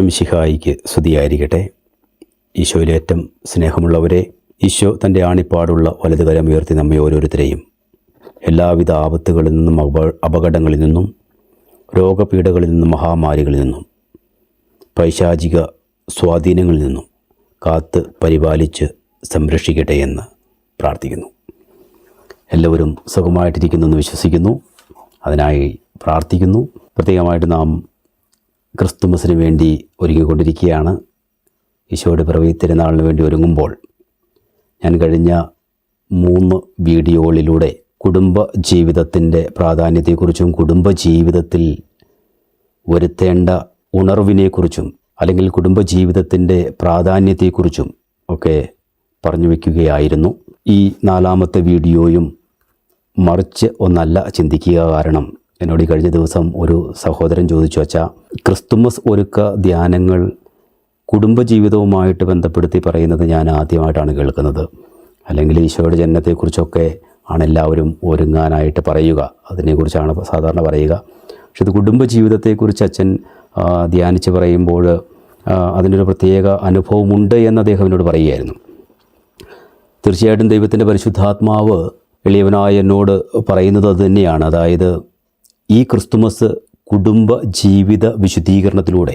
ഈശ്വംശിഹായിക്ക് സ്തുതിയായിരിക്കട്ടെ. ഈശോയിലേറ്റം സ്നേഹമുള്ളവരെ ഈശോ തന്റെ ആണിപ്പാടുള്ള വലതുകരം ഉയർത്തി നമ്മെ ഓരോരുത്തരെയും എല്ലാവിധ ആപത്തുകളിൽ നിന്നും അപ അപകടങ്ങളിൽ നിന്നും രോഗപീഠകളിൽ നിന്നും മഹാമാരികളിൽ നിന്നും പൈശാചിക സ്വാധീനങ്ങളിൽ നിന്നും കാത്ത് പരിപാലിച്ച് സംരക്ഷിക്കട്ടെ എന്ന് പ്രാർത്ഥിക്കുന്നു. എല്ലാവരും സുഖമായിട്ടിരിക്കുന്നു എന്ന് വിശ്വസിക്കുന്നു. അതിനായി പ്രാർത്ഥിക്കുന്നു. പ്രത്യേകമായിട്ട് നാം ക്രിസ്തുമസിന് വേണ്ടി ഒരുങ്ങിക്കൊണ്ടിരിക്കുകയാണ്. ഈശോയുടെ പിറവി തിരുനാളിന് വേണ്ടി ഒരുങ്ങുമ്പോൾ ഞാൻ കഴിഞ്ഞ മൂന്ന് വീഡിയോകളിലൂടെ കുടുംബ ജീവിതത്തിന്റെ പ്രാധാന്യത്തെക്കുറിച്ചും കുടുംബ ജീവിതത്തിൽ വരുത്തേണ്ട ഉണർവിനെക്കുറിച്ചും അല്ലെങ്കിൽ കുടുംബ ജീവിതത്തിന്റെ പ്രാധാന്യത്തെക്കുറിച്ചും ഒക്കെ പറഞ്ഞു വയ്ക്കുകയായിരുന്നു. ഈ നാലാമത്തെ വീഡിയോയും മറിച്ച് ഒന്നല്ല ചിന്തിക്കുക കാരണം എന്നോട് ഈ കഴിഞ്ഞ ദിവസം ഒരു സഹോദരൻ ചോദിച്ചു വച്ചാൽ ക്രിസ്തുമസ് ഒരുക്ക ധ്യാനങ്ങൾ കുടുംബജീവിതവുമായിട്ട് ബന്ധപ്പെടുത്തി പറയുന്നത് ഞാൻ ആദ്യമായിട്ടാണ് കേൾക്കുന്നത്. അല്ലെങ്കിൽ ഈശോയുടെ ജനനത്തെക്കുറിച്ചൊക്കെ ആണ് എല്ലാവരും ഒരുങ്ങാനായിട്ട് പറയുക. അതിനെക്കുറിച്ചാണ് സാധാരണ പറയുക. പക്ഷെ ഇത് കുടുംബജീവിതത്തെക്കുറിച്ച് അച്ഛൻ ധ്യാനിച്ച് പറയുമ്പോൾ അതിനൊരു പ്രത്യേക അനുഭവമുണ്ട് എന്ന് അദ്ദേഹം എന്നോട് പറയുകയായിരുന്നു. തീർച്ചയായിട്ടും ദൈവത്തിന്റെ പരിശുദ്ധാത്മാവ് എളിയവനായ എന്നോട് പറയുന്നത് അത് തന്നെയാണ്. അതായത് ഈ ക്രിസ്തുമസ് കുടുംബ ജീവിത വിശുദ്ധീകരണത്തിലൂടെ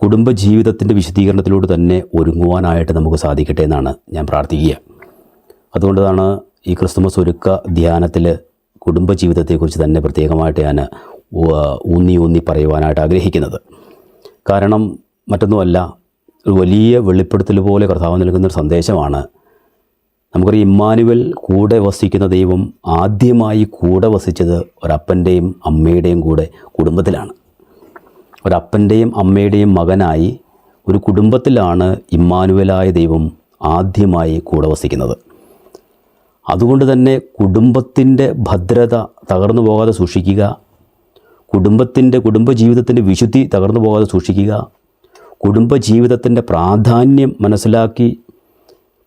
കുടുംബ ജീവിതത്തിന്റെ വിശുദ്ധീകരണത്തിലൂടെ തന്നെ ഒരുങ്ങുവാനായിട്ട് നമുക്ക് സാധിക്കട്ടെ എന്നാണ് ഞാൻ പ്രാർത്ഥിക്കുക. അതുകൊണ്ടാണ് ഈ ക്രിസ്തുമസ് ഒരുക്ക ധ്യാനത്തിൽ കുടുംബ ജീവിതത്തെക്കുറിച്ച് തന്നെ പ്രത്യേകമായിട്ട് ഞാൻ ഊന്നി ഊന്നി പറയുവാനായിട്ട് ആഗ്രഹിക്കുന്നത്. കാരണം മറ്റൊന്നുമല്ല ഒരു വലിയ വെളിപ്പെടുത്തൽ പോലെ കർത്താവ് നൽകുന്നൊരു സന്ദേശമാണ് നമുക്കറിയാം ഇമ്മാനുവൽ കൂടെ വസിക്കുന്ന ദൈവം ആദ്യമായി കൂടെ വസിച്ചത് ഒരപ്പന്റെയും അമ്മയുടെയും കൂടെ കുടുംബത്തിലാണ്. ഒരപ്പന്റെയും അമ്മയുടെയും മകനായി ഒരു കുടുംബത്തിലാണ് ഇമ്മാനുവലായ ദൈവം ആദ്യമായി കൂടെ വസിക്കുന്നത്. അതുകൊണ്ട് തന്നെ കുടുംബത്തിന്റെ ഭദ്രത തകർന്നു പോകാതെ സൂക്ഷിക്കുക കുടുംബത്തിന്റെ കുടുംബജീവിതത്തിന്റെ വിശുദ്ധി തകർന്നു പോകാതെ സൂക്ഷിക്കുക കുടുംബജീവിതത്തിന്റെ പ്രാധാന്യം മനസ്സിലാക്കി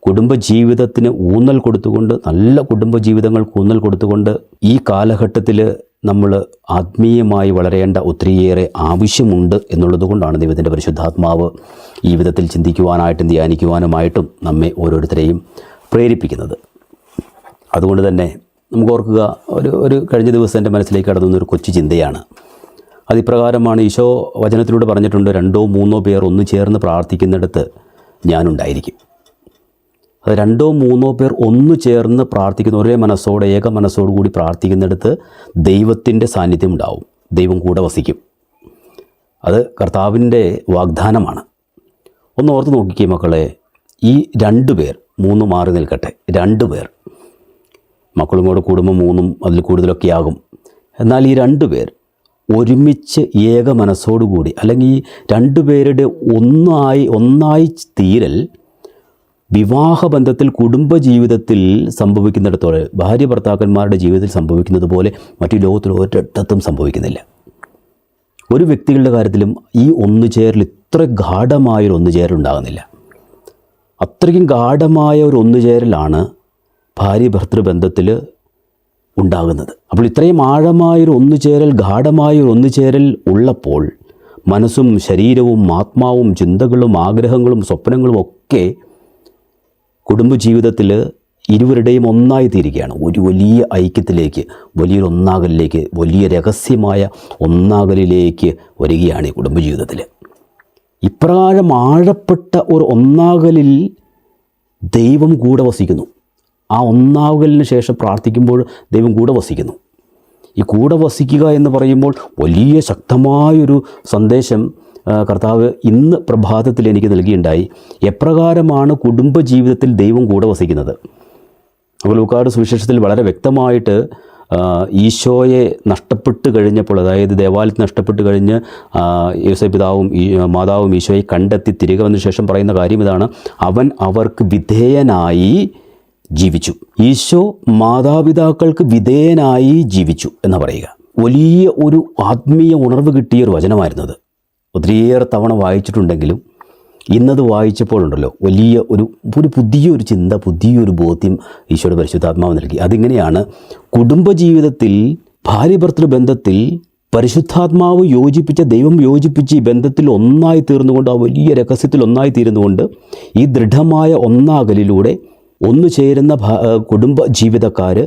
കുടുംബജീവിതത്തിന് ഊന്നൽ കൊടുത്തുകൊണ്ട് നല്ല കുടുംബജീവിതങ്ങൾക്ക് ഊന്നൽ കൊടുത്തുകൊണ്ട് ഈ കാലഘട്ടത്തിൽ നമ്മൾ ആത്മീയമായി വളരേണ്ട ഒത്തിരിയേറെ ആവശ്യമുണ്ട് എന്നുള്ളത് കൊണ്ടാണ് ദൈവത്തിന്റെ പരിശുദ്ധാത്മാവ് ഈ വിധത്തിൽ ചിന്തിക്കുവാനായിട്ടും ധ്യാനിക്കുവാനുമായിട്ടും നമ്മെ ഓരോരുത്തരെയും പ്രേരിപ്പിക്കുന്നത്. അതുകൊണ്ട് തന്നെ നമുക്ക് ഓർക്കുക ഒരു ഒരു കഴിഞ്ഞ ദിവസം എന്റെ മനസ്സിലേക്ക് കടന്നു ഒരു കൊച്ചു ചിന്തയാണ്. അതിപ്രകാരമാണ് ഈശോ വചനത്തിലൂടെ പറഞ്ഞിട്ടുണ്ട് രണ്ടോ മൂന്നോ പേർ ഒന്ന് ചേർന്ന് പ്രാർത്ഥിക്കുന്നിടത്ത് ഞാനുണ്ടായിരിക്കും. അത് രണ്ടോ മൂന്നോ പേർ ഒന്നു ചേർന്ന് പ്രാർത്ഥിക്കുന്ന ഒരേ മനസ്സോടെ ഏക മനസ്സോടു കൂടി പ്രാർത്ഥിക്കുന്നിടത്ത് ദൈവത്തിന്റെ സാന്നിധ്യം ഉണ്ടാവും. ദൈവം കൂടെ വസിക്കും. അത് കർത്താവിന്റെ വാഗ്ദാനമാണ്. ഒന്ന് ഓർത്ത് നോക്കിക്കേ മക്കളെ ഈ രണ്ട് പേർ മൂന്ന് മാറി നിൽക്കട്ടെ രണ്ട് പേർ. മക്കളും കൂടെ കൂടുമ്പോൾ മൂന്നും അതിൽ കൂടുതലൊക്കെ ആകും. എന്നാൽ ഈ രണ്ട് പേർ ഒരുമിച്ച് ഏക മനസ്സോടുകൂടി അല്ലെങ്കിൽ രണ്ടു രണ്ടുപേരുടെ ഒന്നായി ഒന്നായി തീരൽ വിവാഹബന്ധത്തിൽ കുടുംബജീവിതത്തിൽ സംഭവിക്കുന്നിടത്തോളം ഭാര്യ ഭർത്താക്കന്മാരുടെ ജീവിതത്തിൽ സംഭവിക്കുന്നത് പോലെ മറ്റു ലോകത്തിൽ ഒരിടത്തും സംഭവിക്കുന്നില്ല. ഒരു വ്യക്തികളുടെ കാര്യത്തിലും ഈ ഒന്നുചേരൽ ഇത്ര ഗാഠമായൊരു ഒന്നുചേരൽ ഉണ്ടാകുന്നില്ല. അത്രയ്ക്കും ഗാഠമായ ഒരു ഒന്നുചേരലാണ് ഭാര്യ ഭർത്തൃബന്ധത്തിൽ ഉണ്ടാകുന്നത്. അപ്പോൾ ഇത്രയും ആഴമായൊരു ഒന്നുചേരൽ ഗാഠമായൊരു ഒന്നുചേരൽ ഉള്ളപ്പോൾ മനസ്സും ശരീരവും ആത്മാവും ചിന്തകളും ആഗ്രഹങ്ങളും സ്വപ്നങ്ങളും ഒക്കെ കുടുംബജീവിതത്തിൽ ഇരുവരുടെയും ഒന്നായി തീരുകയാണ് ഒരു വലിയ ഐക്യത്തിലേക്ക് വലിയൊരു ഒന്നാകലിലേക്ക് വലിയ രഹസ്യമായ ഒന്നാകലിലേക്ക് വരികയാണ് ഈ കുടുംബജീവിതത്തിൽ. ഇപ്രകാരം ആഴപ്പെട്ട ഒരു ഒന്നാകലിൽ ദൈവം കൂടെ വസിക്കുന്നു. ആ ഒന്നാകലിന് ശേഷം പ്രാർത്ഥിക്കുമ്പോൾ ദൈവം കൂടെ വസിക്കുന്നു. ഈ കൂടെ വസിക്കുക എന്ന് പറയുമ്പോൾ വലിയ ശക്തമായൊരു സന്ദേശം കർത്താവ് ഇന്ന് പ്രഭാതത്തിൽ എനിക്ക് നൽകിയുണ്ടായി. എപ്രകാരമാണ് കുടുംബജീവിതത്തിൽ ദൈവം കൂടെ വസിക്കുന്നത്? അപ്പോൾ ലൂക്കാട് സുവിശേഷത്തിൽ വളരെ വ്യക്തമായിട്ട് ഈശോയെ നഷ്ടപ്പെട്ട് കഴിഞ്ഞപ്പോൾ അതായത് ദേവാലയത്തിൽ നഷ്ടപ്പെട്ട് കഴിഞ്ഞ് യേശു പിതാവും മാതാവും ഈശോയെ കണ്ടെത്തി തിരികെ വന്ന ശേഷം പറയുന്ന കാര്യം ഇതാണ്. അവൻ അവർക്ക് വിധേയനായി ജീവിച്ചു. ഈശോ മാതാപിതാക്കൾക്ക് വിധേയനായി ജീവിച്ചു എന്ന് പറയുക. വലിയ ഒരു ആത്മീയ ഉണർവ് കിട്ടിയ ഒരു വചനമായിരുന്നത് ഒത്തിരിയേറെ തവണ വായിച്ചിട്ടുണ്ടെങ്കിലും ഇന്നത് വായിച്ചപ്പോഴുണ്ടല്ലോ വലിയ ഒരു ഒരു പുതിയൊരു ചിന്ത പുതിയൊരു ബോധ്യം ഈശോയുടെ പരിശുദ്ധാത്മാവ് നൽകി. അതിങ്ങനെയാണ് കുടുംബജീവിതത്തിൽ ഭാര്യ ഭർത്തൃ ബന്ധത്തിൽ പരിശുദ്ധാത്മാവ് യോജിപ്പിച്ച ദൈവം യോജിപ്പിച്ച് ഈ ബന്ധത്തിൽ ഒന്നായി തീർന്നുകൊണ്ട് ആ വലിയ രഹസ്യത്തിൽ ഒന്നായി തീരുന്നുകൊണ്ട് ഈ ദൃഢമായ ഒന്നാകലിലൂടെ ഒന്നു ചേരുന്ന കുടുംബ ജീവിതക്കാർ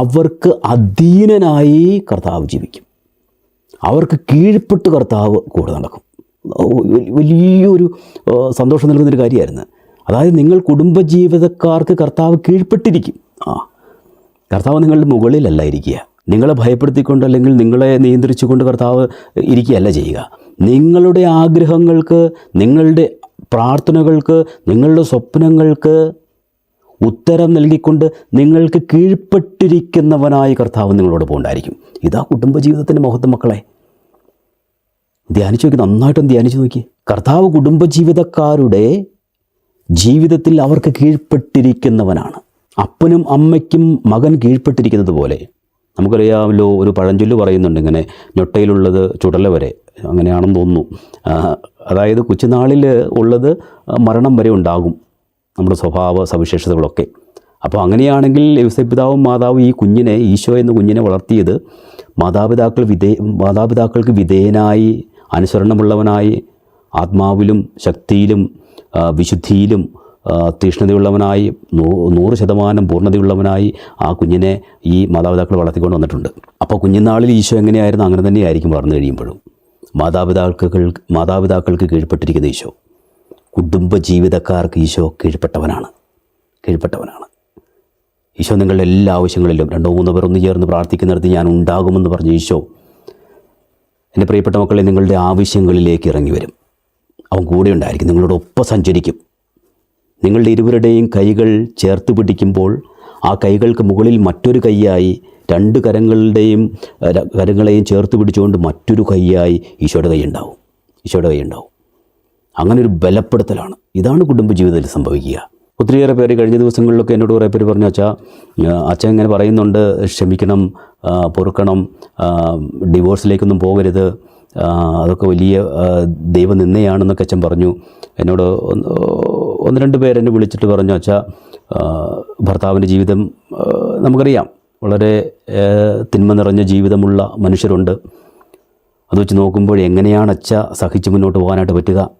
അവർക്ക് അധീനനായി കർത്താവ് ജീവിക്കും. അവർക്ക് കീഴ്പ്പെട്ട് കർത്താവ് കൂടെ നടക്കും. വലിയൊരു സന്തോഷം നൽകുന്നൊരു കാര്യമായിരുന്നു. അതായത് നിങ്ങൾ കുടുംബജീവിതക്കാർക്ക് കർത്താവ് കീഴ്പ്പെട്ടിരിക്കും. ആ കർത്താവ് നിങ്ങളുടെ മുകളിലല്ല ഇരിക്കുക നിങ്ങളെ ഭയപ്പെടുത്തിക്കൊണ്ട് അല്ലെങ്കിൽ നിങ്ങളെ നിയന്ത്രിച്ചുകൊണ്ട് കർത്താവ് ഇരിക്കുകയല്ല ചെയ്യുക. നിങ്ങളുടെ ആഗ്രഹങ്ങൾക്ക് നിങ്ങളുടെ പ്രാർത്ഥനകൾക്ക് നിങ്ങളുടെ സ്വപ്നങ്ങൾക്ക് ഉത്തരം നൽകിക്കൊണ്ട് നിങ്ങൾക്ക് കീഴ്പ്പെട്ടിരിക്കുന്നവനായ കർത്താവ് നിങ്ങളോട് ഉണ്ടായിരിക്കും ഇതാ കുടുംബജീവിതത്തിന്റെ മഹത്വം മക്കളെ. ധ്യാനിച്ചു നോക്കി നന്നായിട്ടൊന്ന് ധ്യാനിച്ചു നോക്കി. കർത്താവ് കുടുംബജീവിതക്കാരുടെ ജീവിതത്തിൽ അവർക്ക് കീഴ്പ്പെട്ടിരിക്കുന്നവനാണ്. അപ്പനും അമ്മയ്ക്കും മകൻ കീഴ്പ്പെട്ടിരിക്കുന്നത് പോലെ. നമുക്കറിയാമല്ലോ ഒരു പഴഞ്ചൊല്ല് പറയുന്നുണ്ട് ഇങ്ങനെ ഞൊട്ടയിലുള്ളത് ചുടല വരെ. അങ്ങനെയാണെന്ന് തോന്നുന്നു. അതായത് കൊച്ചുനാളിൽ ഉള്ളത് മരണം വരെ ഉണ്ടാകും. നമ്മുടെ സ്വഭാവ സവിശേഷതകളൊക്കെ. അപ്പോൾ അങ്ങനെയാണെങ്കിൽ യവസപിതാവും മാതാവും ഈ കുഞ്ഞിനെ ഈശോ എന്ന കുഞ്ഞിനെ വളർത്തിയത് മാതാപിതാക്കൾ വിധേ മാതാപിതാക്കൾക്ക് വിധേയനായി അനുസരണമുള്ളവനായി ആത്മാവിലും ശക്തിയിലും വിശുദ്ധിയിലും തീഷ്ണതയുള്ളവനായി നൂ- നൂറ് ശതമാനം പൂർണതയുള്ളവനായി ആ കുഞ്ഞിനെ ഈ മാതാപിതാക്കൾ വളർത്തിക്കൊണ്ട് വന്നിട്ടുണ്ട്. അപ്പോൾ കുഞ്ഞിനാളിൽ ഈശോ എങ്ങനെയായിരുന്നു? അങ്ങനെ തന്നെയായിരിക്കും വളർന്നു കഴിയുമ്പോഴും. മാതാപിതാക്കൾ മാതാപിതാക്കൾക്ക് കീഴ്പ്പെട്ടിരിക്കുന്ന ഈശോ. കുടുംബ ജീവിതക്കാർക്ക് ഈശോ കീഴ്പ്പെട്ടവനാണ്. കീഴ്പ്പെട്ടവനാണ്. ഈശോ നിങ്ങളുടെ എല്ലാ ആവശ്യങ്ങളിലും രണ്ടോ മൂന്നോ പേർ ഒന്ന് ചേർന്ന് പ്രാർത്ഥിക്കുന്നിടത്ത് ഞാൻ ഉണ്ടാകുമെന്ന് പറഞ്ഞ ഈശോ എന്റെ പ്രിയപ്പെട്ട മക്കളെ നിങ്ങളുടെ ആവശ്യങ്ങളിലേക്ക് ഇറങ്ങി വരും. അവൻ കൂടെ ഉണ്ടായിരിക്കും നിങ്ങളോട് ഒപ്പം സഞ്ചരിക്കും. നിങ്ങളുടെ ഇരുവരുടെയും കൈകൾ ചേർത്ത് പിടിക്കുമ്പോൾ ആ കൈകൾക്ക് മുകളിൽ മറ്റൊരു കൈയായി രണ്ട് കരങ്ങളുടെയും കരങ്ങളെയും ചേർത്ത് പിടിച്ചുകൊണ്ട് മറ്റൊരു കൈയായി ഈശോയുടെ കൈ ഉണ്ടാവും. ഈശോയുടെ കൈ ഉണ്ടാവും. അങ്ങനെ ഒരു ബലപ്പെടുത്തലാണ്. ഇതാണ് കുടുംബജീവിതത്തിൽ സംഭവിക്കുക. ഒത്തിരിയേറെ പേര് കഴിഞ്ഞ ദിവസങ്ങളിലൊക്കെ എന്നോട് കുറേ പേര് പറഞ്ഞു അച്ഛാ അച്ഛൻ ഇങ്ങനെ പറയുന്നുണ്ട് ക്ഷമിക്കണം പൊറുക്കണം ഡിവോഴ്സിലേക്കൊന്നും പോകരുത് അതൊക്കെ വലിയ ദൈവം നിന്നെയാണെന്നൊക്കെ അച്ഛൻ പറഞ്ഞു. എന്നോട് ഒന്ന് രണ്ട് പേരെന്നെ വിളിച്ചിട്ട് പറഞ്ഞു അച്ഛാ ഭർത്താവിന്റെ ജീവിതം നമുക്കറിയാം വളരെ തിന്മ നിറഞ്ഞ ജീവിതമുള്ള മനുഷ്യരുണ്ട്. അത് വെച്ച് നോക്കുമ്പോൾ എങ്ങനെയാണ് അച്ഛ സഹിച്ച് മുന്നോട്ട് പോകാനായിട്ട് പറ്റുക?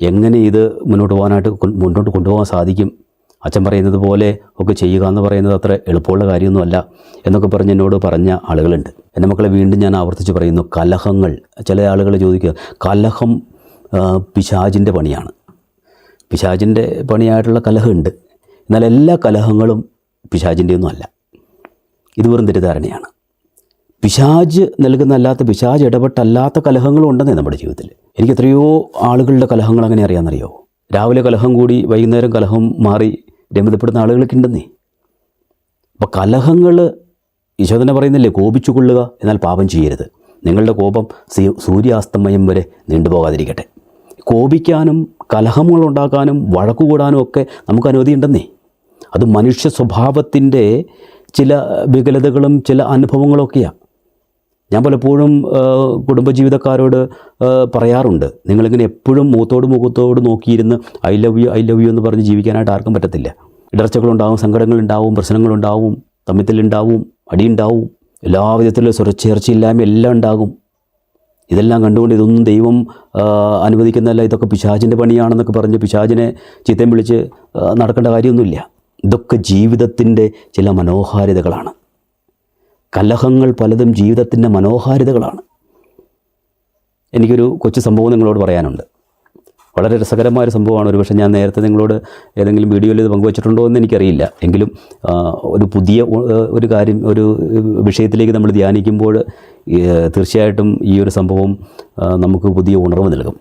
എങ്ങനെ ഇത് മുന്നോട്ട് പോകാനായിട്ട് മുന്നോട്ട് കൊണ്ടുപോകാൻ സാധിക്കും? അച്ഛൻ പറയുന്നത് പോലെ ഒക്കെ ചെയ്യുക എന്ന് പറയുന്നത് അത്ര എളുപ്പമുള്ള കാര്യമൊന്നുമല്ല എന്നൊക്കെ പറഞ്ഞ് എന്നോട് പറഞ്ഞ ആളുകളുണ്ട്. എന്റെ മക്കളെ വീണ്ടും ഞാൻ ആവർത്തിച്ച് പറയുന്നു കലഹങ്ങൾ. ചില ആളുകൾ ചോദിക്കുക കലഹം പിശാജിന്റെ പണിയാണ്. പിശാചിന്റെ പണിയായിട്ടുള്ള കലഹമുണ്ട്. എന്നാൽ എല്ലാ കലഹങ്ങളും പിശാചിന്റെ ഒന്നും അല്ല ഇത് വെറും തെറ്റിദ്ധാരണയാണ്. പിശാജ് നൽകുന്ന അല്ലാത്ത പിശാജ് ഇടപെട്ടല്ലാത്ത കലഹങ്ങളും ഉണ്ടെന്നേ നമ്മുടെ ജീവിതത്തിൽ. എനിക്ക് എത്രയോ ആളുകളുടെ കലഹങ്ങൾ അങ്ങനെ അറിയാമെന്നറിയോ? രാവിലെ കലഹം കൂടി വൈകുന്നേരം കലഹം മാറി രമിതപ്പെടുന്ന ആളുകളൊക്കെ ഉണ്ടെന്നേ. അപ്പോൾ കലഹങ്ങൾ ഈശോ തന്നെ പറയുന്നില്ലേ കോപിച്ചു കൊള്ളുക എന്നാൽ പാപം ചെയ്യരുത്. നിങ്ങളുടെ കോപം സൂര്യാസ്തമയം വരെ നീണ്ടുപോകാതിരിക്കട്ടെ കോപിക്കാനും കലഹങ്ങൾ ഉണ്ടാക്കാനും വഴക്കു കൂടാനും ഒക്കെ നമുക്ക് അനുമതിയുണ്ടെന്നേ അത് മനുഷ്യ സ്വഭാവത്തിന്റെ ചില വികലതകളും ചില അനുഭവങ്ങളൊക്കെയാണ് ഞാൻ പലപ്പോഴും കുടുംബജീവിതക്കാരോട് പറയാറുണ്ട്. നിങ്ങളിങ്ങനെ എപ്പോഴും മുഖത്തോട് മുഖത്തോട് നോക്കിയിരുന്ന് I love you I love you എന്ന് പറഞ്ഞ് ജീവിക്കാനായിട്ട് ആർക്കും പറ്റത്തില്ല. ഇടർച്ചകളുണ്ടാവും സങ്കടങ്ങളുണ്ടാവും പ്രശ്നങ്ങളുണ്ടാവും തമ്മിത്തലുണ്ടാവും അടിയുണ്ടാവും എല്ലാ വിധത്തിലുള്ള സുരക്ഷേർച്ചയില്ലായ്മ എല്ലാം ഉണ്ടാകും. ഇതെല്ലാം കണ്ടുകൊണ്ട് ഇതൊന്നും ദൈവം അനുവദിക്കുന്നതല്ല. ഇതൊക്കെ പിശാചിന്റെ പണിയാണെന്നൊക്കെ പറഞ്ഞ് പിശാചിനെ ചീത്തയും വിളിച്ച് നടക്കേണ്ട കാര്യമൊന്നുമില്ല. ഇതൊക്കെ ജീവിതത്തിന്റെ ചില മനോഹാരിതകളാണ്. കലഹങ്ങൾ പലതും ജീവിതത്തിന്റെ മനോഹാരിതകളാണ്. എനിക്കൊരു കൊച്ചു സംഭവം നിങ്ങളോട് പറയാനുണ്ട്. വളരെ രസകരമായൊരു സംഭവമാണ്. ഒരുപക്ഷെ ഞാൻ നേരത്തെ നിങ്ങളോട് ഏതെങ്കിലും വീഡിയോയിൽ ഇത് പങ്കുവച്ചിട്ടുണ്ടോ എന്ന് എനിക്കറിയില്ല. എങ്കിലും ഒരു പുതിയ ഒരു കാര്യം ഒരു വിഷയത്തിലേക്ക് നമ്മൾ ധ്യാനിക്കുമ്പോൾ തീർച്ചയായിട്ടും ഈ ഒരു സംഭവം നമുക്ക് പുതിയ ഉണർവ് നൽകും.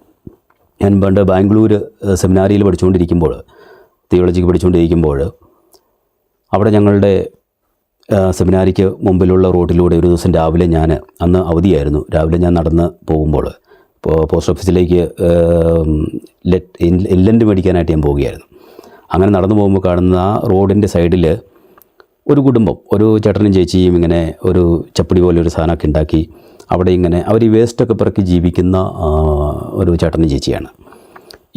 ഞാൻ പണ്ട് ബാംഗ്ലൂർ സെമിനാരിയിൽ പഠിച്ചുകൊണ്ടിരിക്കുമ്പോൾ തിയോളജിക്ക് പഠിച്ചുകൊണ്ടിരിക്കുമ്പോൾ അവിടെ ഞങ്ങളുടെ സെമിനാരിക്ക് മുമ്പിലുള്ള റോഡിലൂടെ ഒരു ദിവസം രാവിലെ ഞാൻ അന്ന് അവധിയായിരുന്നു. രാവിലെ ഞാൻ നടന്ന് പോകുമ്പോൾ പോസ്റ്റ് ഓഫീസിലേക്ക് ലെറ്റ് ഇൻലൻഡ് മേടിക്കാനായിട്ട് ഞാൻ പോവുകയായിരുന്നു. അങ്ങനെ നടന്നു പോകുമ്പോൾ കാണുന്ന ആ റോഡിന്റെ സൈഡിൽ ഒരു കുടുംബം ഒരു ചേട്ടനും ചേച്ചിയും ഇങ്ങനെ ഒരു ചപ്പടി പോലെ ഒരു സാധനമൊക്കെ ഉണ്ടാക്കി അവിടെ ഇങ്ങനെ അവർ ഈ വേസ്റ്റൊക്കെ പിറക്കി ജീവിക്കുന്ന ഒരു ചേട്ടനും ചേച്ചിയാണ്.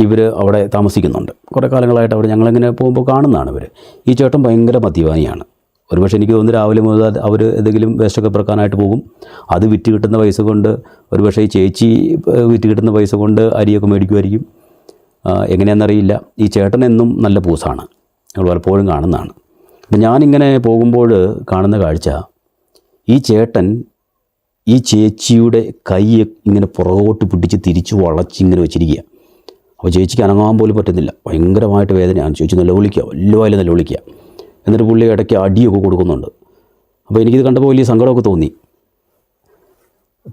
ഇവർ അവിടെ താമസിക്കുന്നുണ്ട്. കുറേ കാലങ്ങളായിട്ട് അവിടെ ഞങ്ങളിങ്ങനെ പോകുമ്പോൾ കാണുന്നതാണ് ഇവർ ഈ ചേട്ടൻ ഭയങ്കര മദ്യപാനിയാണ്. ഒരുപക്ഷെ എനിക്ക് തോന്നുന്നു രാവിലെ മുതൽ അവർ എന്തെങ്കിലും വേസ്റ്റൊക്കെ പിറക്കാനായിട്ട് പോകും. അത് വിറ്റ് കിട്ടുന്ന പൈസ കൊണ്ട് ഒരുപക്ഷെ ഈ ചേച്ചി വിറ്റ് കിട്ടുന്ന പൈസ കൊണ്ട് അരിയൊക്കെ മേടിക്കുമായിരിക്കും. എങ്ങനെയാണെന്നറിയില്ല. ഈ ചേട്ടൻ എന്നും നല്ല പൂസാണ്. ഞങ്ങൾ പലപ്പോഴും കാണുന്നതാണ്. അപ്പം ഞാനിങ്ങനെ പോകുമ്പോൾ കാണുന്ന കാഴ്ച ഈ ചേട്ടൻ ഈ ചേച്ചിയുടെ കൈ ഇങ്ങനെ പുറകോട്ട് പിടിച്ച് തിരിച്ച് വളച്ച് ഇങ്ങനെ വെച്ചിരിക്കുക അപ്പോൾ ചേച്ചിക്ക് അനങ്ങാൻ പോലും പറ്റുന്നില്ല. ഭയങ്കരമായിട്ട് വേദനയാണ്. ചേച്ചി നിലവിളിക്കുക വലുതായാലും നിലവിളിക്കുക എന്നിട്ട് പുള്ളി ഇടയ്ക്ക് അടിയൊക്കെ കൊടുക്കുന്നുണ്ട്. അപ്പോൾ എനിക്കിത് കണ്ടപ്പോൾ വലിയ സങ്കടമൊക്കെ തോന്നി.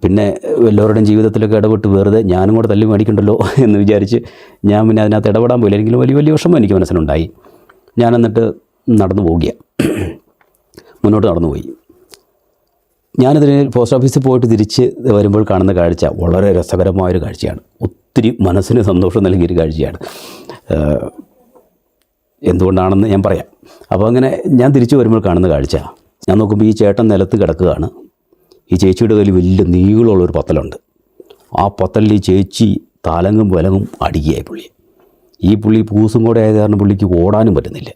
പിന്നെ എല്ലാവരുടെയും ജീവിതത്തിലൊക്കെ ഇടപെട്ട് വെറുതെ ഞാനും കൂടെ തല്ലി മേടിക്കണ്ടല്ലോ എന്ന് വിചാരിച്ച് ഞാൻ പിന്നെ അതിനകത്ത് ഇടപെടാൻ പോയില്ല. എനിക്ക് വലിയ വലിയ വിഷമം എനിക്ക് മനസ്സിലുണ്ടായി. ഞാൻ എന്നിട്ട് നടന്നു പോവുകയാണ് മുന്നോട്ട് നടന്നു പോയി. ഞാനതിന് പോസ്റ്റ് ഓഫീസിൽ പോയിട്ട് തിരിച്ച് വരുമ്പോൾ കാണുന്ന കാഴ്ച വളരെ രസകരമായൊരു കാഴ്ചയാണ്. ഒത്തിരി മനസ്സിന് സന്തോഷം നൽകിയൊരു കാഴ്ചയാണ്. എന്തുകൊണ്ടാണെന്ന് ഞാൻ പറയാം. അപ്പോൾ അങ്ങനെ ഞാൻ തിരിച്ചു വരുമ്പോൾ കാണുന്ന കാഴ്ച. ഞാൻ നോക്കുമ്പോൾ ഈ ചേട്ടൻ നിലത്ത് കിടക്കുകയാണ്. ഈ ചേച്ചിയുടെ കയ്യിൽ വലിയ നീളമുള്ളൊരു പത്തലുണ്ട്. ആ പത്തലിൽ ഈ ചേച്ചി തലങ്ങും വിലങ്ങും അടിക്കുകയായി പുള്ളി. ഈ പുള്ളി പൂസും കൂടെ ആയത് കാരണം പുള്ളിക്ക് ഓടാനും പറ്റുന്നില്ല.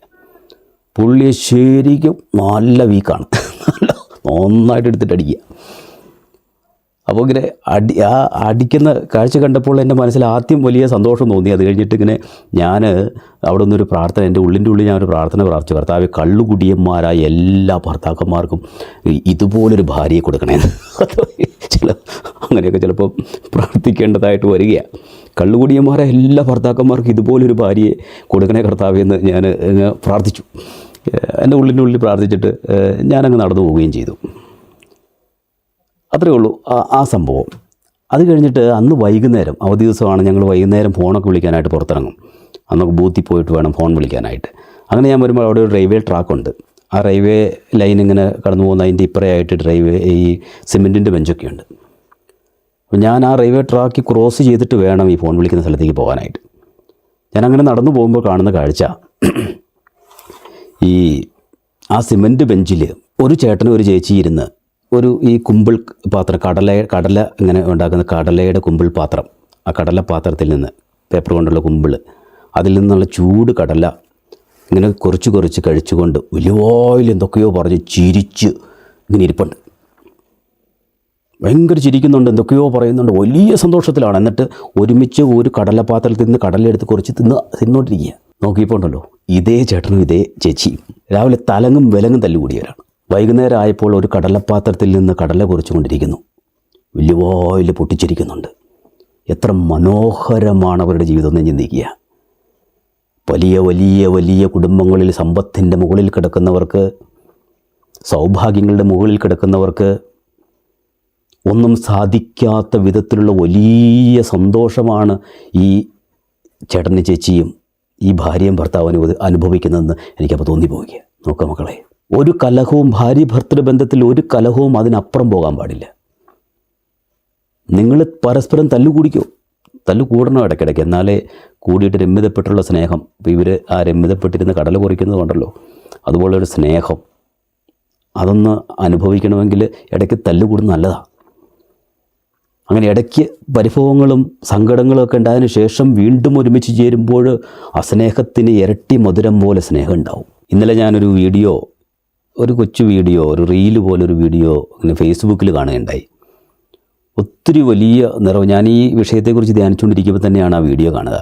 പുള്ളി ശരിക്കും നല്ല വീക്കാണ് നല്ല നന്നായിട്ട് എടുത്തിട്ട് അടിക്കുക. അപ്പോൾ ഇങ്ങനെ അടി ആ അടിക്കുന്ന കാഴ്ച കണ്ടപ്പോൾ എന്റെ മനസ്സിൽ ആദ്യം വലിയ സന്തോഷം തോന്നി. അത് കഴിഞ്ഞിട്ട് ഇങ്ങനെ ഞാൻ അവിടെ നിന്നൊരു പ്രാർത്ഥന എന്റെ ഉള്ളിന്റെ ഉള്ളിൽ ഞാനൊരു പ്രാർത്ഥന പ്രാർത്ഥിച്ചു. കർത്താവ് കള്ളുകുടിയന്മാരായ എല്ലാ ഭർത്താക്കന്മാർക്കും ഇതുപോലൊരു ഭാര്യയെ കൊടുക്കണേന്ന് ചില അങ്ങനെയൊക്കെ ചിലപ്പോൾ പ്രാർത്ഥിക്കേണ്ടതായിട്ട് വരികയാണ് കള്ളുകുടിയന്മാരായ എല്ലാ ഭർത്താക്കന്മാർക്കും ഇതുപോലൊരു ഭാര്യയെ കൊടുക്കണേ കർത്താവ് എന്ന് ഞാൻ പ്രാർത്ഥിച്ചു. എന്റെ ഉള്ളിന്റെ ഉള്ളിൽ പ്രാർത്ഥിച്ചിട്ട് ഞാനങ്ങ് നടന്നു പോവുകയും ചെയ്തു. അത്രയേ ഉള്ളൂ. ആ- സംഭവം. അത് കഴിഞ്ഞിട്ട് അന്ന് വൈകുന്നേരം അവധി ദിവസമാണ് ഞങ്ങൾ വൈകുന്നേരം ഫോണൊക്കെ വിളിക്കാനായിട്ട് പുറത്തിറങ്ങും. അന്നൊക്കെ ബൂത്തിൽ പോയിട്ട് വേണം ഫോൺ വിളിക്കാനായിട്ട്. അങ്ങനെ ഞാൻ വരുമ്പോൾ അവിടെ ഒരു റെയിൽവേ ട്രാക്കുണ്ട്. ആ റെയിൽവേ ലൈൻ ഇങ്ങനെ കടന്നു പോകുന്ന അതിന്റെ ഇപ്പറയായിട്ട് റെയിൽവേ ഈ സിമെന്റിന്റെ ബെഞ്ചൊക്കെ ഉണ്ട് അപ്പോൾ ഞാൻ ആ റെയിൽവേ ട്രാക്ക് ക്രോസ് ചെയ്തിട്ട് വേണം ഈ ഫോൺ വിളിക്കുന്ന സ്ഥലത്തേക്ക് പോകാനായിട്ട്. ഞാൻ അങ്ങനെ നടന്നു പോകുമ്പോൾ കാണുന്ന കാഴ്ച ഈ ആ സിമെന്റ് ബെഞ്ചിൽ ഒരു ചേട്ടനും ഒരു ചേച്ചി ഇരുന്ന് ഒരു ഈ കുമ്പിൾ പാത്രം കടല കടല ഇങ്ങനെ ഉണ്ടാക്കുന്ന കടലയുടെ കുമ്പിൾ പാത്രം ആ കടല പാത്രത്തിൽ നിന്ന് പേപ്പർ കൊണ്ടുള്ള കുമ്പിൾ അതിൽ നിന്നുള്ള ചൂട് കടല ഇങ്ങനെ കുറച്ച് കുറച്ച് കഴിച്ചുകൊണ്ട് വലിയ എന്തൊക്കെയോ പറഞ്ഞ് ചിരിച്ച് ഇങ്ങനെ ഇരിപ്പുണ്ട്. ഭയങ്കര ചിരിക്കുന്നുണ്ട് എന്തൊക്കെയോ പറയുന്നുണ്ട്. വലിയ സന്തോഷത്തിലാണ്. എന്നിട്ട് ഒരുമിച്ച് ഒരു കടലപാത്രത്തിൽ നിന്ന് കടലെടുത്ത് കുറച്ച് തിന്ന് തിന്നോണ്ടിരിക്കുക. നോക്കിയപ്പോൾ ഉണ്ടല്ലോ ഇതേ ചേട്ടനും ഇതേ ചേച്ചിയും. രാവിലെ തലങ്ങും വിലങ്ങും തല്ലുകൂടിയവരാണ്. വൈകുന്നേരം ആയപ്പോൾ ഒരു കടലപ്പാത്രത്തിൽ നിന്ന് കടല കുറിച്ചുകൊണ്ടിരിക്കുന്നു വലിയ പൊട്ടിച്ചിരിക്കുന്നുണ്ട്. എത്ര മനോഹരമാണ് അവരുടെ ജീവിതം എന്ന് ചിന്തിക്കുക. വലിയ വലിയ വലിയ കുടുംബങ്ങളിൽ സമ്പത്തിന്റെ മുകളിൽ കിടക്കുന്നവർക്ക് സൗഭാഗ്യങ്ങളുടെ മുകളിൽ കിടക്കുന്നവർക്ക് ഒന്നും സാധിക്കാത്ത വിധത്തിലുള്ള വലിയ സന്തോഷമാണ് ഈ ചേട്ടന്റെ ചേച്ചിയും ഈ ഭാര്യയും ഭർത്താവിനും അനുഭവിക്കുന്നതെന്ന് എനിക്കപ്പോൾ തോന്നിപ്പോവുക നോക്കാം മക്കളെ. ഒരു കലഹവും ഭാര്യ ഭർത്തൃ ബന്ധത്തിൽ ഒരു കലഹവും അതിനപ്പുറം പോകാൻ പാടില്ല. നിങ്ങൾ പരസ്പരം തല്ലുകൂടിക്കോ? തല്ലു കൂടണം ഇടയ്ക്കിടയ്ക്ക്? എന്നാലേ കൂടിയിട്ട് രമ്യതപ്പെട്ടുള്ള സ്നേഹം. ഇവർ ആ രമ്യതപ്പെട്ടിരുന്ന് കടൽ കുറിക്കുന്നത് കൊണ്ടല്ലോ. അതുപോലൊരു സ്നേഹം. അതൊന്ന് അനുഭവിക്കണമെങ്കിൽ ഇടയ്ക്ക് തല്ലുകൂടുന്നത് നല്ലതാണ് അങ്ങനെ ഇടയ്ക്ക് പരിഭവങ്ങളും സങ്കടങ്ങളും ഒക്കെ ഉണ്ടായതിനു ശേഷം വീണ്ടും ഒരുമിച്ച് ചേരുമ്പോൾ ആ സ്നേഹത്തിന് ഇരട്ടി മധുരം പോലെ സ്നേഹം ഉണ്ടാവും. ഇന്നലെ ഞാനൊരു വീഡിയോ ഒരു കൊച്ചു വീഡിയോ ഒരു റീൽ പോലൊരു വീഡിയോ ഇങ്ങനെ ഫേസ്ബുക്കിൽ കാണുകയുണ്ടായി. ഒത്തിരി വലിയ നിറവ്. ഞാൻ ഈ വിഷയത്തെക്കുറിച്ച് ധ്യാനിച്ചുകൊണ്ടിരിക്കുമ്പോൾ തന്നെയാണ് ആ വീഡിയോ കാണുക.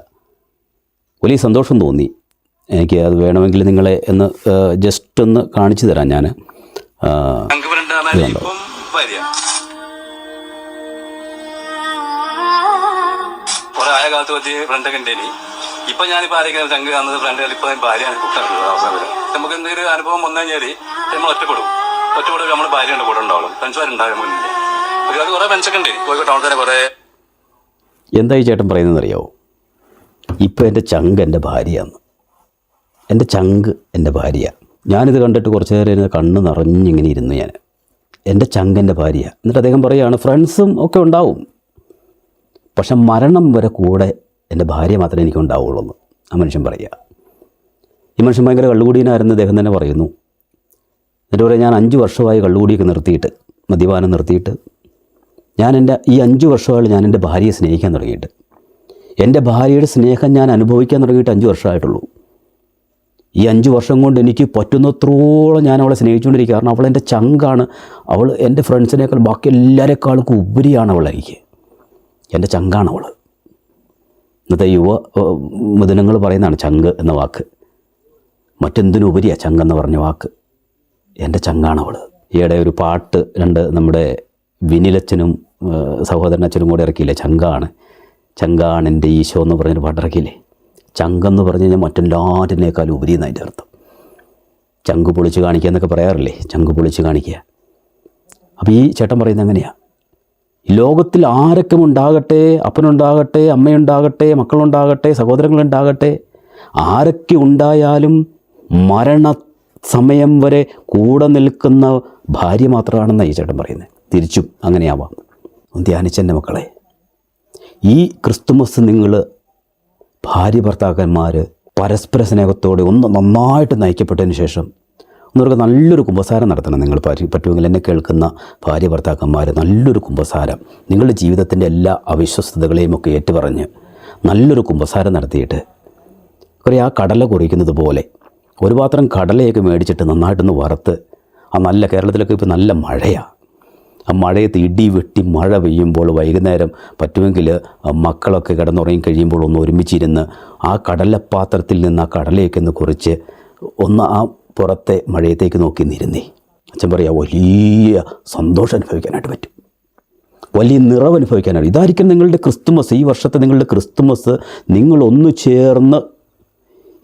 വലിയ സന്തോഷം തോന്നി. എനിക്ക് അത് വേണമെങ്കിൽ നിങ്ങളെ ഒന്ന് ജസ്റ്റ് ഒന്ന് കാണിച്ചു തരാം ഞാൻ. ആയ ഇപ്പൊ ഞാനിപ്പോ ആരെങ്കിലും കാണുന്നത് ഭാര്യയാണ് കുട്ടികൾ നമുക്ക് എന്തെങ്കിലും അനുഭവം വന്നു കഴിഞ്ഞാൽ നമ്മൾ ഒറ്റപ്പെടും. ഒറ്റപ്പെടും നമ്മുടെ ഭാര്യയുടെ കൂടെ ഉണ്ടാവും ഫ്രണ്ട്സുമാരുണ്ടാകും മുന്നിൽ ഒരു അത് കുറെ ഉണ്ട്. കോഴിക്കോട് ടൗണിൽ തന്നെ കുറെ എന്തായി ചേട്ടൻ പറയുന്നത് അറിയാവോ ഇപ്പം എന്റെ ചങ്ക് എന്റെ ഭാര്യയാണ്. എന്റെ ചങ്ക് എന്റെ ഭാര്യ ഞാനിത് കണ്ടിട്ട് കുറച്ച് നേരം ഇരുന്ന് കണ്ണ് നിറഞ്ഞിങ്ങനെ ഇരുന്നു ഞാൻ. എന്റെ ചങ്ക് എന്റെ ഭാര്യ എന്നിട്ട് അദ്ദേഹം പറയുകയാണ് ഫ്രണ്ട്സും ഒക്കെ ഉണ്ടാവും. പക്ഷെ മരണം വരെ കൂടെ എന്റെ ഭാര്യ മാത്രമേ എനിക്ക് ഉണ്ടാവുള്ളൂ എന്ന് ആ മനുഷ്യൻ പറയുക. ഈ മനുഷ്യൻ ഭയങ്കര കള്ളുകൂടിയനായിരുന്നു അദ്ദേഹം തന്നെ പറയുന്നു. എന്നിട്ട് പറയാം ഞാൻ അഞ്ച് വർഷമായി കള്ളുകൂടിയൊക്കെ നിർത്തിയിട്ട് മദ്യപാനം നിർത്തിയിട്ട് ഞാൻ എന്റെ ഈ അഞ്ച് വർഷമായിട്ട് ഞാൻ എന്റെ ഭാര്യയെ സ്നേഹിക്കാൻ തുടങ്ങിയിട്ട്. എന്റെ ഭാര്യയുടെ സ്നേഹം ഞാൻ അനുഭവിക്കാൻ തുടങ്ങിയിട്ട് അഞ്ച് വർഷമായിട്ടുള്ളൂ. ഈ അഞ്ച് വർഷം കൊണ്ട് എനിക്ക് പറ്റുന്നത്രോളം ഞാൻ അവളെ സ്നേഹിച്ചുകൊണ്ടിരിക്കുക. കാരണം അവൾ എന്റെ ചങ്കാണ്. അവൾ എന്റെ ഫ്രണ്ട്സിനേക്കാൾ ബാക്കി എല്ലാവരെക്കാളും ഉപരിയാണ് അവൾ എനിക്ക് എന്റെ ചങ്കാണ് അവൾ ഇന്നത്തെ യുവ മുദിനങ്ങൾ പറയുന്നതാണ് ചങ്ക് എന്ന വാക്ക്. മറ്റെന്തിനുപരിയാണ് ചങ്കെന്ന് പറഞ്ഞ വാക്ക്. എന്റെ ചങ്ങാണവൾ ഈയിടെ ഒരു പാട്ട് രണ്ട് നമ്മുടെ വിനിലച്ചനും അച്ഛനും കൂടെ ഇറക്കിയില്ലേ? ചങ്കാണ്. ചങ്കാണ് എന്റെ ഈശോ എന്ന് പറഞ്ഞൊരു പാട്ട് ഇറക്കിയില്ലേ? ചങ്കെന്ന് പറഞ്ഞു കഴിഞ്ഞാൽ മറ്റെല്ലാറ്റിനേക്കാളും ഉപരി എന്നതിന്റെ അർത്ഥം. ചങ്ക് പൊളിച്ച് കാണിക്കുക എന്നൊക്കെ പറയാറില്ലേ? ചങ്ക് പൊളിച്ച് കാണിക്കുക. അപ്പോൾ ഈ ചേട്ടൻ പറയുന്നത് അങ്ങനെയാണ് ലോകത്തിൽ ആരൊക്കെ ഉണ്ടാകട്ടെ അപ്പനുണ്ടാകട്ടെ അമ്മയുണ്ടാകട്ടെ മക്കളുണ്ടാകട്ടെ സഹോദരങ്ങളുണ്ടാകട്ടെ ആരൊക്കെ ഉണ്ടായാലും മരണ സമയം വരെ കൂടെ നിൽക്കുന്ന ഭാര്യ മാത്രമാണെന്നാണ് ഈ ചേട്ടൻ പറയുന്നത്. തിരിച്ചും അങ്ങനെയാവാം. ധ്യാനിച്ചെന്റെ മക്കളെ. ഈ ക്രിസ്തുമസ് നിങ്ങൾ ഭാര്യ ഭർത്താക്കന്മാർ പരസ്പര സ്നേഹത്തോടെ ഒന്ന് നന്നായിട്ട് നയിക്കപ്പെട്ടതിന് ശേഷം ഒന്നവർക്ക് നല്ലൊരു കുമ്പസാരം നടത്തണം നിങ്ങൾ പറ്റി പറ്റുമെങ്കിൽ എന്നെ കേൾക്കുന്ന ഭാര്യ ഭർത്താക്കന്മാർ നല്ലൊരു കുമ്പസാരം നിങ്ങളുടെ ജീവിതത്തിന്റെ എല്ലാ അവിശ്വസ്തതകളെയും ഒക്കെ ഏറ്റുപറഞ്ഞ് നല്ലൊരു കുമ്പസാരം നടത്തിയിട്ട് കുറേ ആ കടല കുറിക്കുന്നത് പോലെ ഒരു പാത്രം കടലയൊക്കെ മേടിച്ചിട്ട് നന്നായിട്ടൊന്ന് വറുത്ത് ആ നല്ല കേരളത്തിലൊക്കെ ഇപ്പോൾ നല്ല മഴയാണ് ആ മഴയത്ത് ഇടി വെട്ടി മഴ പെയ്യുമ്പോൾ വൈകുന്നേരം പറ്റുമെങ്കിൽ മക്കളൊക്കെ കിടന്നുറങ്ങി കഴിയുമ്പോൾ ഒന്ന് ഒരുമിച്ചിരുന്ന് ആ കടലപ്പാത്രത്തിൽ നിന്ന് ആ കടലയൊക്കെ ഒന്ന് കുറിച്ച് ഒന്ന് ആ പുറത്തെ മഴയത്തേക്ക് നോക്കി നിരുന്നേ. അച്ഛൻ പറയാ വലിയ സന്തോഷം അനുഭവിക്കാനായിട്ട് പറ്റും. വലിയ നിറവ് അനുഭവിക്കാനാണ് ഇതായിരിക്കും നിങ്ങളുടെ ക്രിസ്തുമസ്. ഈ വർഷത്തെ നിങ്ങളുടെ ക്രിസ്തുമസ് നിങ്ങളൊന്നു ചേർന്ന്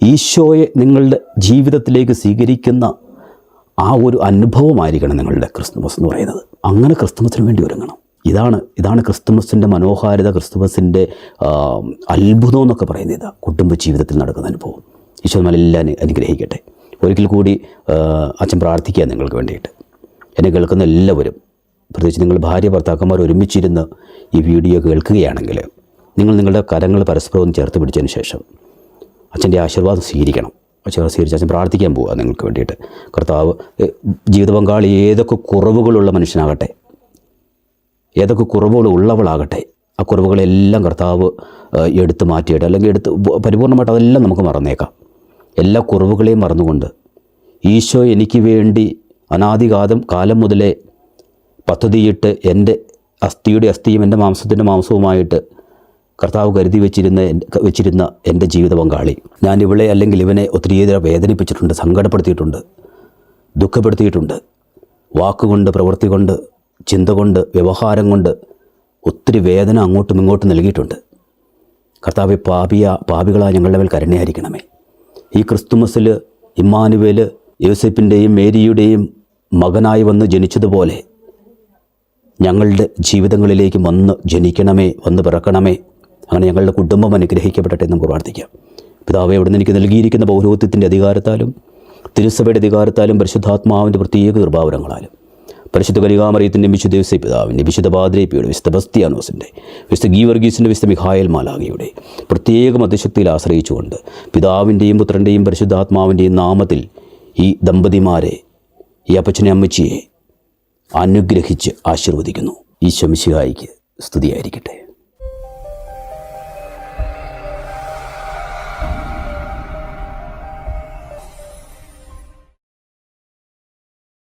ഈശോയെ നിങ്ങളുടെ ജീവിതത്തിലേക്ക് സ്വീകരിക്കുന്ന ആ ഒരു അനുഭവമായിരിക്കണം നിങ്ങളുടെ ക്രിസ്തുമസ് എന്ന് പറയുന്നത്. അങ്ങനെ ക്രിസ്തുമസിന് വേണ്ടി ഒരുങ്ങണം. ഇതാണ് ഇതാണ് ക്രിസ്തുമസിന്റെ മനോഹാരിത ക്രിസ്തുമസിന്റെ അത്ഭുതം എന്നൊക്കെ പറയുന്നത്. ഇതാ കുടുംബ ജീവിതത്തിൽ നടക്കുന്ന അനുഭവം. ഈശോ നമ്മളെല്ലാം അനു- അനുഗ്രഹിക്കട്ടെ. ഒരിക്കൽ കൂടി അച്ഛൻ പ്രാർത്ഥിക്കുക നിങ്ങൾക്ക് വേണ്ടിയിട്ട്. എന്നെ കേൾക്കുന്ന എല്ലാവരും പ്രത്യേകിച്ച് നിങ്ങൾ ഭാര്യ ഭർത്താക്കന്മാർ ഒരുമിച്ചിരുന്ന് ഈ വീഡിയോ കേൾക്കുകയാണെങ്കിൽ നിങ്ങൾ നിങ്ങളുടെ കരങ്ങൾ പരസ്പരം ഒന്ന് ചേർത്ത് പിടിച്ചതിന് ശേഷം അച്ഛന്റെ ആശീർവാദം സ്വീകരിക്കണം. അച്ഛൻ സ്വീകരിച്ച് അച്ഛൻ പ്രാർത്ഥിക്കാൻ പോവുക നിങ്ങൾക്ക് വേണ്ടിയിട്ട്. കർത്താവ് ജീവിത പങ്കാളി ഏതൊക്കെ കുറവുകളുള്ള മനുഷ്യനാകട്ടെ ഏതൊക്കെ കുറവുകൾ ഉള്ളവളാകട്ടെ ആ കുറവുകളെല്ലാം കർത്താവ് എടുത്ത് മാറ്റിയിട്ട് അല്ലെങ്കിൽ എടുത്ത് പരിപൂർണമായിട്ട് അതെല്ലാം നമുക്ക് മറന്നേക്കാം. എല്ലാ കുറവുകളെയും മറന്നുകൊണ്ട് ഈശോ എനിക്ക് വേണ്ടി അനാദികാലം കാലം മുതലേ പദ്ധതിയിട്ട് എന്റെ അസ്ഥിയുടെ അസ്ഥിയും എന്റെ മാംസത്തിന്റെ മാംസവുമായിട്ട് കർത്താവ് കരുതി വെച്ചിരുന്ന വെച്ചിരുന്ന എന്റെ ജീവിത പങ്കാളി. ഞാൻ ഇവളെ അല്ലെങ്കിൽ ഇവനെ ഒത്തിരിയേറെ വേദനിപ്പിച്ചിട്ടുണ്ട് സങ്കടപ്പെടുത്തിയിട്ടുണ്ട് ദുഃഖപ്പെടുത്തിയിട്ടുണ്ട്. വാക്കുകൊണ്ട് പ്രവൃത്തി കൊണ്ട് ചിന്ത കൊണ്ട് വ്യവഹാരം കൊണ്ട് ഒത്തിരി വേദന അങ്ങോട്ടും ഇങ്ങോട്ടും നൽകിയിട്ടുണ്ട്. കർത്താവ് പാപിയ പാപികളായ ഞങ്ങളുടെ മേൽ കരുണയായിരിക്കണമേ. ഈ ക്രിസ്തുമസിൽ ഇമ്മാനുവേൽ യോസഫിന്റെയും മേരിയുടെയും മകനായി വന്ന് ജനിച്ചതുപോലെ ഞങ്ങളുടെ ജീവിതങ്ങളിലേക്ക് വന്ന് ജനിക്കണമേ വന്ന് പിറക്കണമേ. അങ്ങനെ ഞങ്ങളുടെ കുടുംബം അനുഗ്രഹിക്കപ്പെടട്ടെ എന്ന് പ്രാർത്ഥിക്കാം. പിതാവെ നിന്ന് എനിക്ക് നൽകിയിരിക്കുന്ന പൗരോഹിത്യത്തിന്റെ അധികാരത്താലും തിരുസഭയുടെ അധികാരത്താലും പരിശുദ്ധാത്മാവിന്റെ പ്രത്യേക കൃപാവരങ്ങളാലും പരിശുദ്ധ കലികാമറിയത്തിന്റെ വിശുദ്ധ ദിവസ പിതാവിന്റെ വിശുദ്ധ പാദ്രേപ്പിയുടെ വിശുദ്ധ ബസ്തിയാനോസിന്റെ വിശുദ്ധ ഗീവർഗീസിന്റെ വിശുദ്ധ മിഹായൽ മാലാഗിയുടെ പ്രത്യേക മധ്യശക്തിയിൽ ആശ്രയിച്ചുകൊണ്ട് പിതാവിന്റെയും പുത്രന്റെയും പരിശുദ്ധാത്മാവിന്റെയും നാമത്തിൽ ഈ ദമ്പതിമാരെ ഈ അപ്പച്ചനെ അമ്മച്ചിയെ അനുഗ്രഹിച്ച് ആശീർവദിക്കുന്നു. ഈ മിശിഹായിക്ക് സ്തുതിയായിരിക്കട്ടെ.